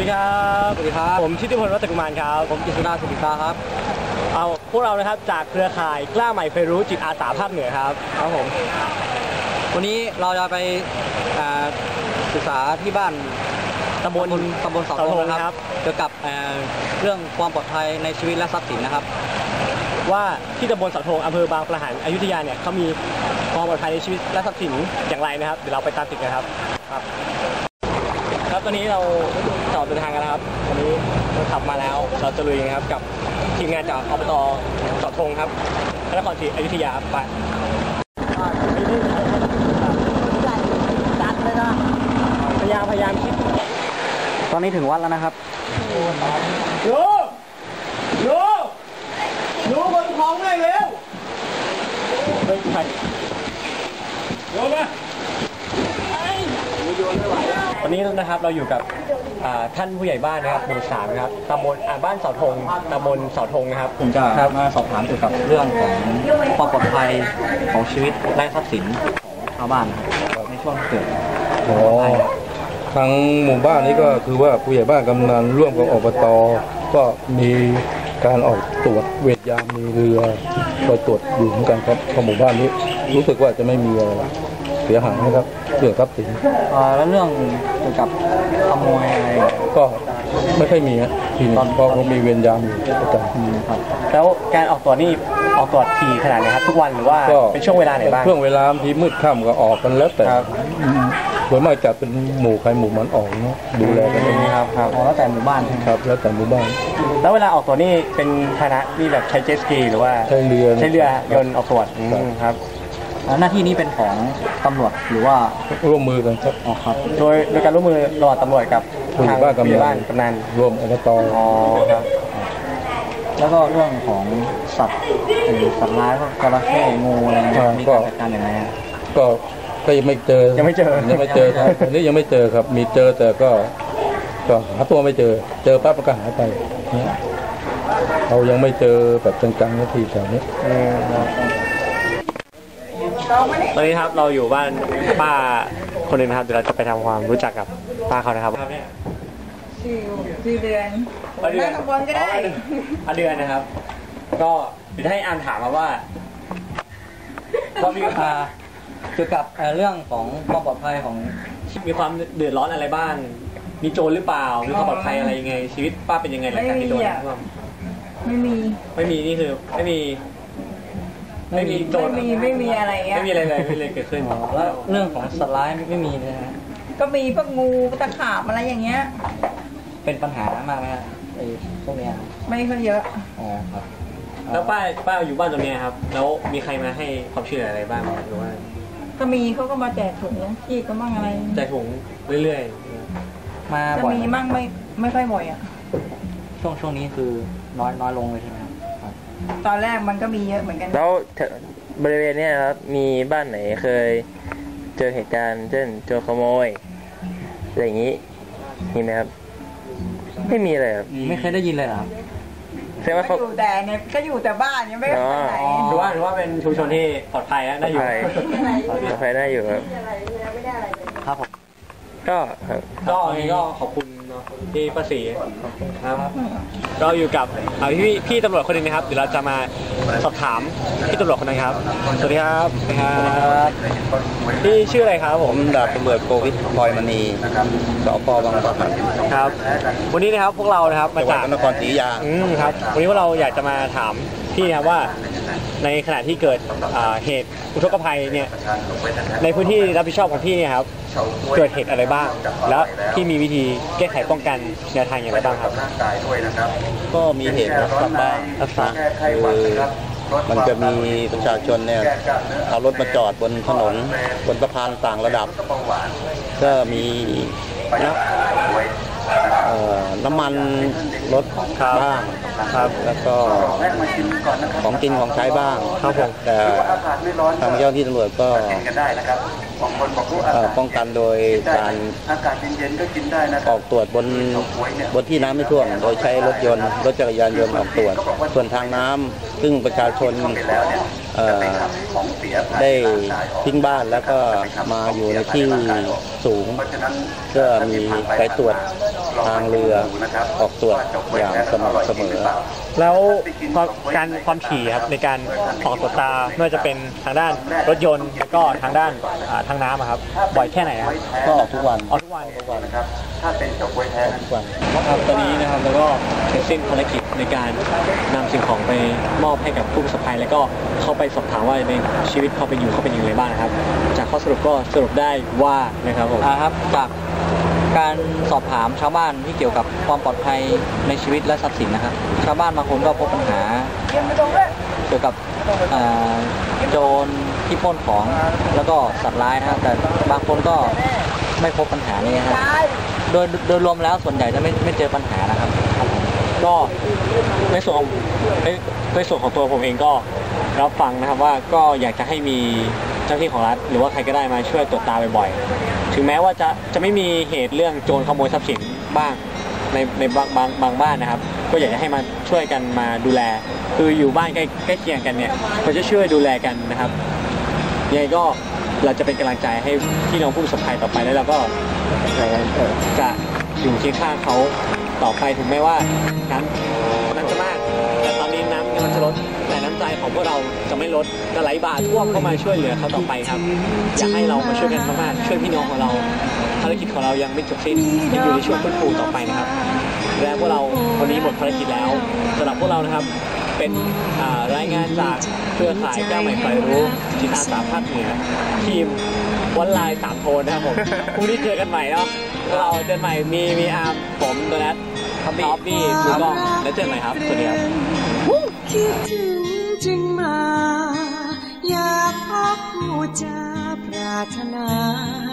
วัสดีครับ สวัสดีครับ ผมทิติพลวัตกุมารครับ ผมกิษณาสุริตาครับ เอาพวกเรานะครับจากเครือข่ายกล้าใหม่เฟรู้จิตอาสาภาคเหนือครับ ครับผม วันนี้เราจะไปอ่าศึกษาที่บ้านตำบลตำบลตำบลเสาเสาธธงงนะคครัรับบเกี่ยวกับเอ่อเรื่องความปลอดภัยในชีวิตและทรัพย์สินนะครับ ว่าที่ตำบลเสาธงอำเภอบางปะหันอยุธยาเนี่ยเขามีความปลอดภัยในชีวิตและทรัพย์สินอย่างไรนะครับ เดี๋ยวเราไปตามติดกันครับ ครับ ครับตอนนี้เราจอเดินทางกันนะครับวันนี้เราขับมาแล้วเราจะลุยกันครับกับทีมงานจากอบตเสาธงครับพระนครศรีอยุธยาครับไปพยายามพยายามคิดตอนนี้ถึงวัดแล้วนะครับหนูหนูหนูบนท้องเลยเร็วไม่ใช่โยนมา วันนี้นะครับเราอยู่กับอ่าท่านผู้ใหญ่บ้านนะครับหมู่สามนะครับตำบลอ่าบ้านเสาธงตำบลเสาธงนะครับ ผมจะมาสอบถามเกี่ยวกับเรื่องของความปลอดภัยของชีวิตและทรัพย์สินของชาวบ้านนะครับในช่วงที่เกิดอ๋อทางหมู่บ้านนี้ก็คือว่าผู้ใหญ่บ้านกำนันร่วมกับอบตก็มีการออกตรวจเวรยามมีเรือคอยตรวจอยู่เหมือนกันครับของหมู่บ้านนี้รู้สึกว่าจะไม่มีอะไรเสียหายนะครับเรื่องทรัพย์สินเอ่อแล้วเรื่องเกี่ยวกับขโมยอะไรก็ไม่ค่อยมีฮะทีนี้เพราะเขามีเวรยามอยู่ประจำอืมครับ แล้วการออกตรวจนี่ออกตรวจทีขนาดไหนครับ ทุกวันหรือว่าก็เป็นช่วงเวลาไหนบ้างช่วงเวลาบางทีมืดค่ำก็ออกกันแล้วแต่ครับอืมส่วนมากจะเป็นหมู่ใครหมู่มันออกเนาะดูแลกันเองครับครับอ๋อแล้วแต่หมู่บ้านใช่ไหมครับ แล้วแต่หมู่บ้าน แล้วเวลาออกตรวจนี่เป็นคณะนี่แบบใช้เจ็ตสกีหรือว่าใช้เรือใช้เรือยนต์ออกตรวจอืมครับแล้ว หน้าที่นี้เป็นของตำรวจหรือว่าร่วมมือกันครับอ๋อครับ โดยโดยการร่วมมือระหว่างตำรวจกับผู้ใหญ่ทางบ้านกำนันผู้ใหญ่บ้านกำนันร่วมอบตอ๋อครับแล้วก็เรื่องของสัตว์เอ่อสัตว์ร้ายพวกจระเข้งูอะไรเงี้ยมีการจัดการอย่างไรฮะก็ก็ยังไม่เจอยังไม่เจอยังไม่เจอครับอันนี้ยังไม่เจอครับ มีเจอแต่ก็ ก็หาตัวไม่เจอ เจอปั๊บมันก็หายไปเนี่ยเรายังไม่เจอแบบจังๆนาทีแถวนี้อืมครับ ตอนนี้ครับเราอยู่บ้านป้าคนหนึ่งนะครับเดี๋ยวเราจะไปทำความรู้จักกับป้าเขานะครับชื่อชื่อเดือนป้าเดือนหน้าตำบลก็ได้ป้าเดือนนะครับ ก็เดี๋ยวจะให้อามถามมาว่าเขามีอ่าเกี่ยวกับเอ่อเรื่องของความปลอดภัยของมีความเดือดร้อนอะไรบ้างมีโจรหรือเปล่ามีความปลอดภัยอะไรยังไง ชีวิตป้าเป็นยังไงหลังจากที่โดนน้ำท่วมไม่มี ไม่มีนี่คือ ไม่มี ไม่มีโจรไม่มีไม่มีอะไรเงี้ยไม่มีอะไรเลยไม่มีอะไรเกิดขึ้นอ๋อแล้วเรื่องของสัตว์ร้ายไม่ไม่มีเลยนะฮะก็มีพวกงูตะขาบอะไรอย่างเงี้ย เป็นปัญหามากไหมฮะไอ้พวกเนี้ยไม่ค่อยเยอะอ๋อครับแล้วป้าป้าอยู่บ้านตรงเนี้ยครับ แล้วมีใครมาให้ความช่วยเหลืออะไรบ้างไหมหรือว่าก็มีเขาก็มาแจกถุงที่ก็มั่งอะไรแจกถุงเรื่อยมาจะบ่อยมีไหมมั่งไม่ไม่ค่อยบ่อยอะช่วงช่วงนี้คือน้อยน้อยลงเลยใช่ไหมครับครับ ตอนแรกมันก็มีเยอะเหมือนกัน แล้วแถวบริเวณเนี้ยครับ มีบ้านไหนเคยเจอเหตุการณ์เช่นโจรขโมยอะไรอย่างนี้มีไหมครับ ไม่มีเลยครับไม่เคยได้ยินเลยเหรอครับแสดงว่าก็เขา อยู่แต่เนี่ยก็อยู่แต่บ้านยังไม่ได้ไปไหนๆถือว่าถือว่าเป็นชุมชนที่ปลอดภัยนะน่าอยู่ใช่ปลอดภัยน่าอยู่ครับครับผมก็ครับ ก็อันนี้ก็ขอบคุณเนาะ ที่ป้าศรีครับก็อยู่กับอ่าพี่พี่ตำรวจคนหนึงนะครับ เดี๋ยวเราจะมาสอบถามพี่ตำรวจคนนั้นครับ สวัสดีครับสวัสดีครับพี่ชื่ออะไรครับผมดาบตำรวจโกวิทพลอยมณีสพบางปะหันครับ วันนี้นะครับพวกเรานะครับมาจังหวัดจากพระนครศรีอยุธยา อืมครับ วันนี้พวกเราอยากจะมาถามพี่นะครับว่า ในขณะที่เกิดอ่าเหตุอุทกภัยเนี่ยในพื้นที่รับผิดชอบของพี่เนี่ยครับเกิดเหตุอะไรบ้าง แล้วพี่มีวิธีแก้ไขป้องกันแนวทางอย่างไรบ้างครับก็มีเหตุรับทราบบ้างรับทราบคือมันจะมีประชาชนเนี่ยเอารถมาจอดบนถนนบนสะพานต่างระดับ ก็มีน้ำเอ่อน้ำมันรถบ้าง ครับแล้วก็ของกินของใช้บ้างครับผมแต่ทางเจ้าหน้าที่ตำรวจก็เอ่อป้องกันโดยการออกตรวจบนบนที่น้ำไม่ท่วม โดยใช้รถยนต์รถจักรยานยนต์ออกตรวจ ส่วนทางน้ำซึ่งประชาชนเอ่อได้ทิ้งบ้านแล้วก็มาอยู่ในที่สูงเพื่อมีไปตรวจทางเรือออกตรวจอย่างสม่ำเสมอ แล้วความการความถี่ครับในการออกตรวจตาไม่ว่าจะเป็นทางด้านรถยนต์แล้วก็ทางด้านอ่าทางน้ำอะครับบ่อยแค่ไหนครับก็ออกทุกวันออกทุกวันทุกวันครับถ้าเป็นจบไว้แท้ทุกวันครับตอนนี้นะครับแล้วก็เสร็จสิ้นภารกิจในการนำสิ่งของไปมอบให้กับผู้ประสบภัยแล้วก็เข้าไปสอบถามว่าในชีวิตเขาเป็นอยู่เขาเป็นอย่างไรบ้างนะครับ จากข้อสรุปก็สรุปได้ว่านะครับผมอ่าครับจาก การสอบถามชาวบ้านที่เกี่ยวกับความปลอดภัยในชีวิตและทรัพย์สินนะครับ ชาวบ้านบางคนก็พบปัญหาเกี่ยวกับโจรที่ปล้นของแล้วก็สัตว์ร้ายนะครับ แต่บางคนก็ไม่พบปัญหานี้ครับโดยโดยรวมแล้วส่วนใหญ่จะไม่ไม่เจอปัญหานะครับ ก็ในส่วนของในในส่วนของตัวผมเองก็รับฟังนะครับว่าก็อยากจะให้มีเจ้าหน้าที่ของรัฐ หรือว่าใครก็ได้มาช่วยตรวจตาบ่อยๆ ถึงแม้ว่าจะจะไม่มีเหตุเรื่องโจรขโมยทรัพย์สินบ้างในในบางบางบางบ้านนะครับ ก็อยากจะให้มาช่วยกันมาดูแล คืออยู่บ้านใกล้ใกล้เคียงกันเนี่ยก็จะช่วยดูแลกันนะครับยังไงก็เราจะเป็นกำลังใจให้พี่น้องผู้ประสบภัยต่อไปแล้วเราก็จะอยู่เคียงข้างเขาต่อไปถึงแม้ว่าน้ำน้ำจะมาก แต่ตอนนี้น้ำกำลังจะลด แต่น้ำใจของพวกเราจะไม่ลดจะไหลบ่าท่วมเข้ามาช่วยเหลือเขาต่อไปครับ อยากให้เรามาช่วยกันมากๆช่วยพี่น้องของเราภารกิจของเรายังไม่จบสิ้นยังอยู่ในช่วงฟื้นฟูต่อไปนะครับ และพวกเราวันนี้หมดภารกิจแล้วสำหรับพวกเรานะครับเป็นอ่ารายงานจากเครือข่ายก้าวใหม่ไฟรู้จิตอาสาภาคเหนือทีมวันไลน์สามโทนนะครับผมพรุ่งนี้เจอกันใหม่เนาะพวกเราเจอกันใหม่มีมีอาร์มผมโดนัทท็อปปี้มือกล้องแล้วเจอกันใหม่ครับสวัสดีครับคิดถึง จึงมา อยากพบผู้จาปรารถนา